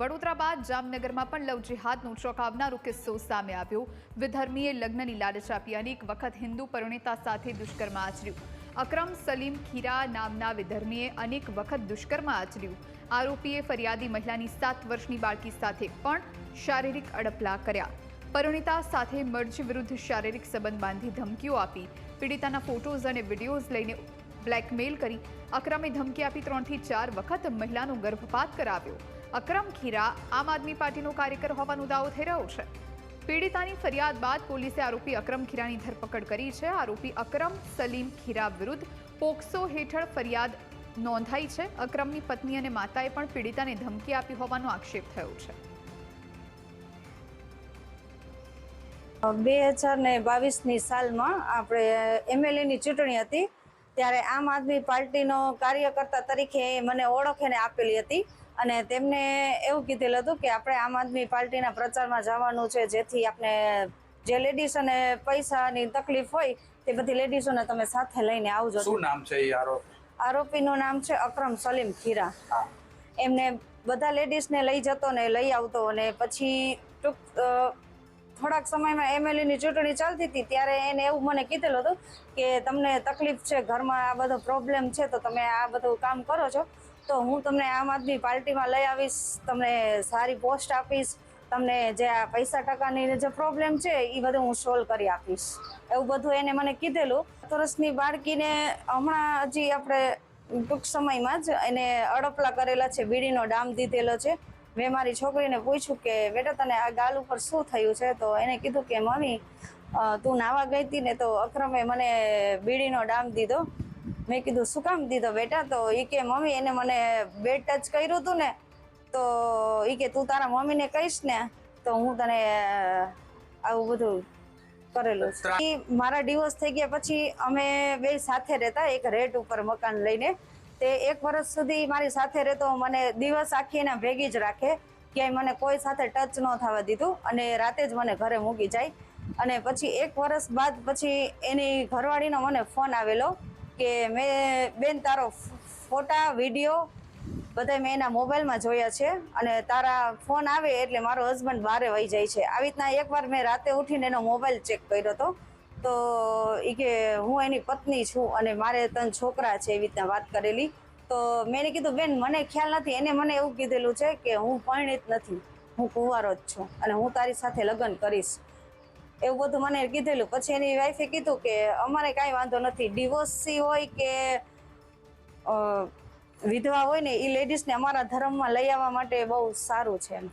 વડોદરા બાદ જામનગરમાં પણ લવ જિહાદનો ચોંકાવનારો કિસ્સો સામે આવ્યો. વિધર્મીએ લગ્નની લાલચ આપી અનેક વખત હિન્દુ પરિણીતા સાથે દુષ્કર્મ આચર્યું. અક્રમ સલીમ ખીરા નામના વિધર્મીએ અનેક વખત દુષ્કર્મ આચર્યું. આરોપીએ ફરિયાદી મહિલાની સાત વર્ષની બાળકી સાથે પણ શારીરિક અડપલા કર્યા. પરિણીતા સાથે મર્જ વિરુદ્ધ શારીરિક સંબંધ બાંધી ધમકીઓ આપી. પીડિતાના ફોટોઝ અને વિડીયોઝ લઈને બ્લેકમેલ કરી અક્રમે ધમકી આપી ત્રણથી ચાર વખત મહિલાનો ગર્ભપાત કરાવ્યો. અકરમ ખીરા આમ આદમી પાર્ટીનો કાર્યકર હોવાનો દાવો થઈ રહ્યો છે. પીડિતાની ફરિયાદ બાદ પોલીસે આરોપી અક્રમ ખીરાની ધરપકડ કરી છે. આરોપી અક્રમ સલીમ ખીરા વિરુદ્ધ પોક્સો હેઠળ ફરિયાદ નોંધાઈ છે. અક્રમની પત્ની અને માતાએ પણ પીડિતાને ધમકી આપી હોવાનો આક્ષેપ થયો છે. બે હજાર ને બાવીસની સાલમાં આપણે એમએલએની ચૂંટણી હતી. ત્યારે આમ આદમી પાર્ટીનો કાર્યકર્તા તરીકે મને ઓળખીને આપેલી હતી અને તેમને એવું કીધેલું હતું કે આપણે આમ આદમી પાર્ટીના પ્રચારમાં જવાનું છે જેથી આપણે જે લેડીઝોને પૈસાની તકલીફ હોય તે બધી લેડીઝોને તમે સાથે લઈને આવજો. શું નામ છે એ આરોપ? આરોપીનું નામ છે અકરમ સલીમ ખીરા. એમને બધા લેડીઝને લઈ જતો ને લઈ આવતો અને પછી ટૂંક થોડાક સમયમાં એમએલએની ચૂંટણી ચાલતી હતી, ત્યારે એને એવું મને કીધેલું હતું કે તમને તકલીફ છે, ઘરમાં આ બધો પ્રોબ્લેમ છે, તો તમે આ બધું કામ કરો છો. તો હું તમને આમ આદમી પાર્ટીમાં લઈ આવીશ, તમને સારી પોસ્ટ આપીશ, તમને જે આ પૈસા ટકાની જે પ્રોબ્લેમ છે એ બધું હું સોલ્વ કરી આપીશ. એવું બધું એને મને કીધેલું. તરસની બાળકીને હમણાં હજી આપણે ટૂંક સમયમાં જ એને અડપલા કરેલા છે, બીડીનો ડામ દીધેલો છે. મેં મારી છોકરીને પૂછ્યું કે, બેટા, તને આ ગાલ ઉપર શું થયું છે? તો એને કીધું કે, મમ્મી તું નાવા ગઈ હતી ને તો અક્રમે મને બીડીનો ડામ દીધો. મેં કીધું, શું કામ દીધો બેટા? તો એ કે, મમ્મી, એને મને બેડ ટચ કર્યું હતું ને, તો એ કે, તું તારા મમ્મીને કહીશ ને, તો હું તને આવું બધું કરેલું છે. મારા ડિવોર્સ થઈ ગયા પછી અમે બે સાથે રહેતા, એક રેટ ઉપર મકાન લઈને. તે એક વર્ષ સુધી મારી સાથે રહેતો, મને દિવસ આખી એને ભેગી જ રાખે. ક્યાંય મને કોઈ સાથે ટચ ન થવા દીધું અને રાતે જ મને ઘરે મૂકી જાય. અને પછી એક વર્ષ બાદ પછી એની ઘરવાળીનો મને ફોન આવેલો કે, મેં, બેન, તારો ફોટા વીડિયો બધા મેં એના મોબાઈલમાં જોયા છે અને તારા ફોન આવે એટલે મારો હસબન્ડ બહારે વહી જાય છે. આવી રીતના એકવાર મેં રાતે ઉઠીને એનો મોબાઈલ ચેક કર્યો હતો તો એ કે હું એની પત્ની છું અને મારે ત્રણ છોકરા છે એવી રીતના વાત કરેલી. તો મેં કીધું, બેન, મને ખ્યાલ નથી. એને મને એવું કીધેલું છે કે હું પરિણિત નથી. હું કુંવારો જ છું અને હું તારી સાથે લગ્ન કરીશ. એવું બધું મને કીધેલું. પછી એની વાઈફે કીધું કે, અમારે કાંઈ વાંધો નથી. ડિવોર્સી હોય કે વિધવા હોય ને એ લેડીઝને અમારા ધર્મમાં લઈ આવવા માટે બહુ સારું છે એમ.